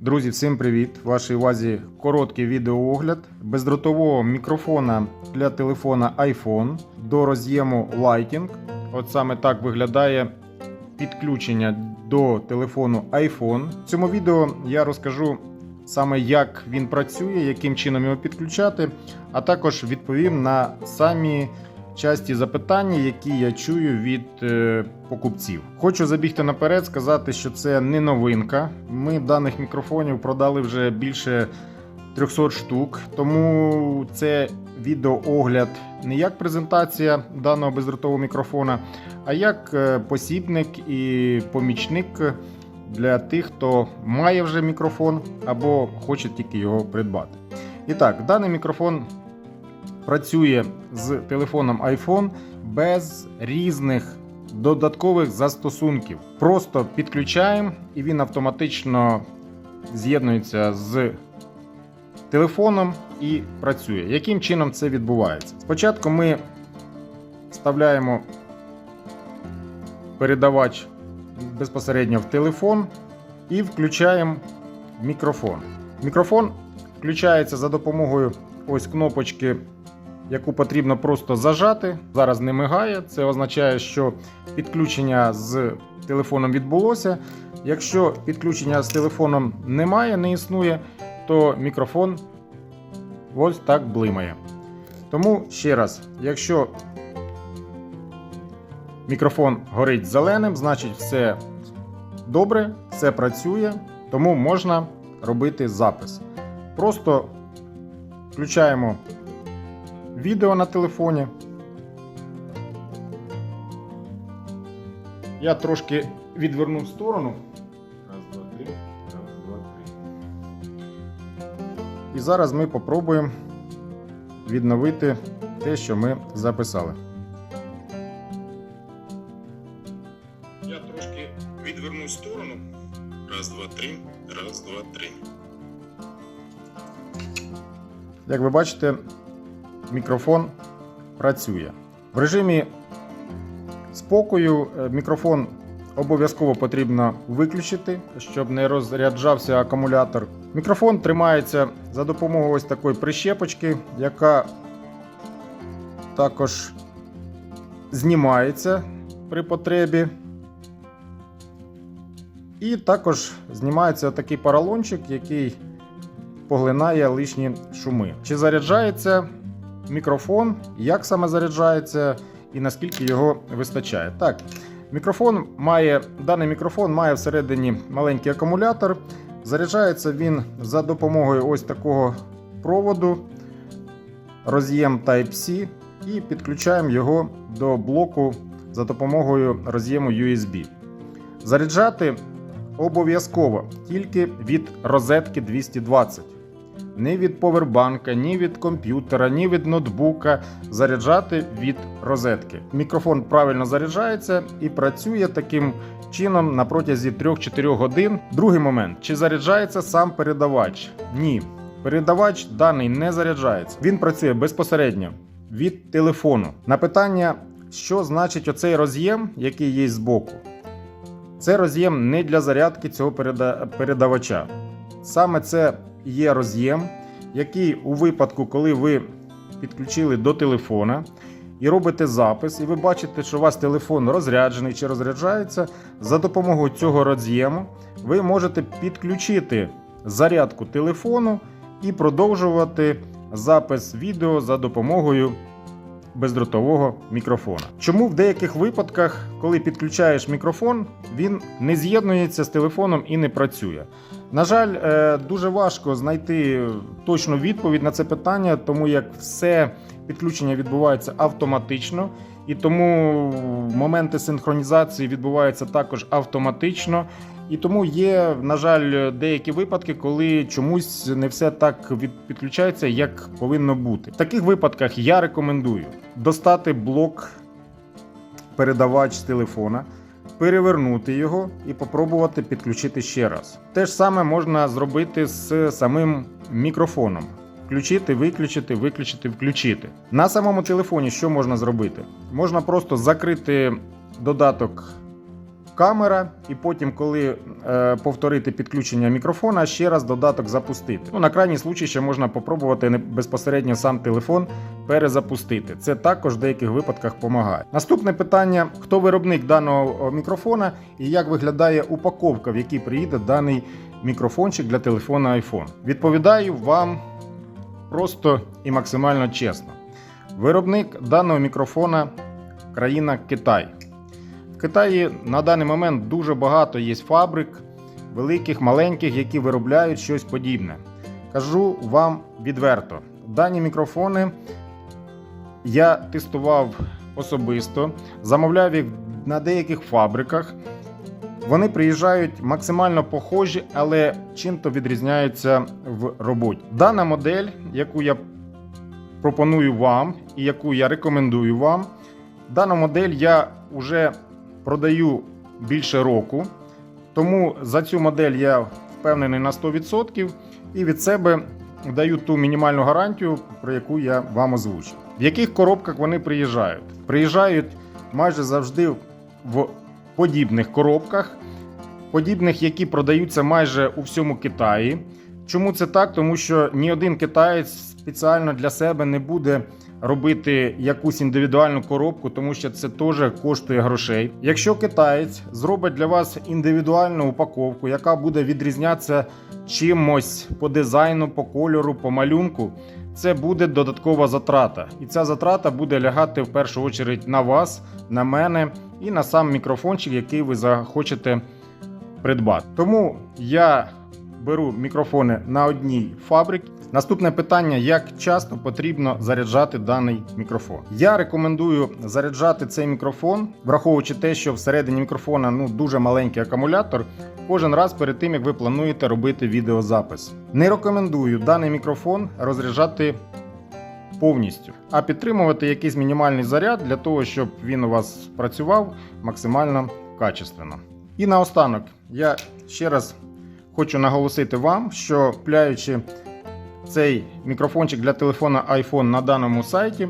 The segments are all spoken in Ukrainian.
Друзі, всім привіт! Вашій увазі короткий відеоогляд бездротового мікрофона для телефона iPhone до роз'єму Lighting. От саме так виглядає підключення до телефону iPhone. В цьому відео я розкажу саме як він працює, яким чином його підключати, а також відповім на самі часті запитання, які я чую від е, покупців. Хочу забігти наперед, сказати, що це не новинка. Ми даних мікрофонів продали вже більше 300 штук, тому це відеоогляд не як презентація даного бездротового мікрофона, а як е, посібник і помічник для тих, хто має вже мікрофон або хоче тільки його придбати. І так, даний мікрофон працює з телефоном iPhone без різних додаткових застосунків. Просто підключаємо і він автоматично з'єднується з телефоном і працює. Яким чином це відбувається? Спочатку ми вставляємо передавач безпосередньо в телефон і включаємо мікрофон. Мікрофон включається за допомогою ось кнопочки, яку потрібно просто зажати. Зараз не мигає. Це означає, що підключення з телефоном відбулося. Якщо підключення з телефоном немає, не існує, то мікрофон ось так блимає. Тому ще раз, якщо мікрофон горить зеленим, значить все добре, все працює, тому можна робити запис. Просто включаємо відео на телефоні. Я трошки відверну в сторону. Раз, два, три. Раз, два, три. І зараз ми попробуємо відновити те, що ми записали. Я трошки відверну в сторону. Раз, два, три. Раз, два, три. Як ви бачите, мікрофон працює. В режимі спокою е, мікрофон обов'язково потрібно виключити, щоб не розряджався акумулятор. Мікрофон тримається за допомогою ось такої прищепочки, яка також знімається при потребі. І також знімається такий поролончик, який поглинає лишні шуми. Чи заряджається мікрофон, як саме заряджається і наскільки його вистачає. Так, мікрофон має, даний мікрофон має всередині маленький акумулятор. Заряджається він за допомогою ось такого проводу, роз'єм Type-C, і підключаємо його до блоку за допомогою роз'єму USB. Заряджати обов'язково тільки від розетки 220. Ні від повербанка, ні від комп'ютера, ні від ноутбука. Заряджати від розетки. Мікрофон правильно заряджається і працює таким чином на протязі 3-4 годин. Другий момент: чи заряджається сам передавач? Ні. Передавач даний не заряджається. Він працює безпосередньо від телефону. На питання, що значить оцей роз'єм, який є збоку. Це роз'єм не для зарядки цього переда- передавача. Саме це є роз'єм, який у випадку, коли ви підключили до телефона і робите запис, і ви бачите, що у вас телефон розряджений чи розряджається, за допомогою цього роз'єму ви можете підключити зарядку телефону і продовжувати запис відео за допомогою бездротового мікрофона. Чому в деяких випадках, коли підключаєш мікрофон, він не з'єднується з телефоном і не працює? На жаль, е, дуже важко знайти точну відповідь на це питання, тому як все підключення відбувається автоматично, і тому моменти синхронізації відбуваються також автоматично. І тому є, на жаль, деякі випадки, коли чомусь не все так підключається, як повинно бути. В таких випадках я рекомендую достати блок передавач з телефона, перевернути його і попробувати підключити ще раз. Те ж саме можна зробити з самим мікрофоном. Включити, виключити, виключити, включити. На самому телефоні що можна зробити? Можна просто закрити додаток камера, і потім, коли е, повторити підключення мікрофона, ще раз додаток запустити. Ну, на крайній случай ще можна попробувати безпосередньо сам телефон перезапустити. Це також в деяких випадках допомагає. Наступне питання: хто виробник даного мікрофона і як виглядає упаковка, в якій приїде даний мікрофончик для телефона iPhone? Відповідаю вам просто і максимально чесно. Виробник даного мікрофона країна Китай. В Китаї на даний момент дуже багато є фабрик, великих, маленьких, які виробляють щось подібне. Кажу вам відверто: дані мікрофони я тестував особисто, замовляв їх на деяких фабриках. Вони приїжджають максимально похожі, але чим-то відрізняються в роботі. Дана модель, яку я пропоную вам і яку я рекомендую вам, дану модель я вже продаю більше року. Тому за цю модель я впевнений на 100% і від себе даю ту мінімальну гарантію, про яку я вам озвучив. В яких коробках вони приїжджають? Приїжджають майже завжди в подібних коробках, подібних, які продаються майже у всьому Китаї. Чому це так? Тому що ні один китаєць спеціально для себе не буде робити якусь індивідуальну коробку, тому що це теж коштує грошей. Якщо китаєць зробить для вас індивідуальну упаковку, яка буде відрізнятися чимось по дизайну, по кольору, по малюнку, це буде додаткова затрата. І ця затрата буде лягати в першу чергу на вас, на мене і на сам мікрофончик, який ви захочете придбати. Тому я беру мікрофони на одній фабриці. Наступне питання: як часто потрібно заряджати даний мікрофон? Я рекомендую заряджати цей мікрофон, враховуючи те, що всередині мікрофона ну дуже маленький акумулятор. Кожен раз перед тим як ви плануєте робити відеозапис. Не рекомендую даний мікрофон розряджати повністю, а підтримувати якийсь мінімальний заряд для того, щоб він у вас працював максимально качественно. І наостанок я ще раз хочу наголосити вам, що купляючи цей мікрофончик для телефона iPhone на даному сайті,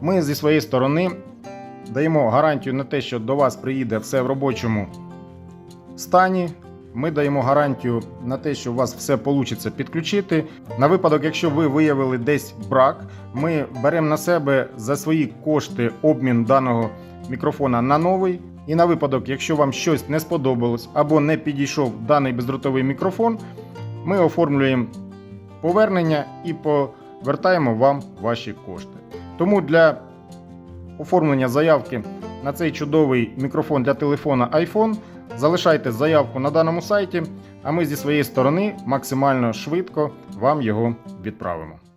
ми зі своєї сторони даємо гарантію на те, що до вас приїде все в робочому стані. Ми даємо гарантію на те, що у вас все вийде підключити. На випадок, якщо ви виявили десь брак, ми беремо на себе за свої кошти обмін даного мікрофона на новий. І на випадок, якщо вам щось не сподобалось або не підійшов даний бездротовий мікрофон, ми оформлюємо повернення і повертаємо вам ваші кошти. Тому для оформлення заявки на цей чудовий мікрофон для телефона iPhone залишайте заявку на даному сайті, а ми зі своєї сторони максимально швидко вам його відправимо.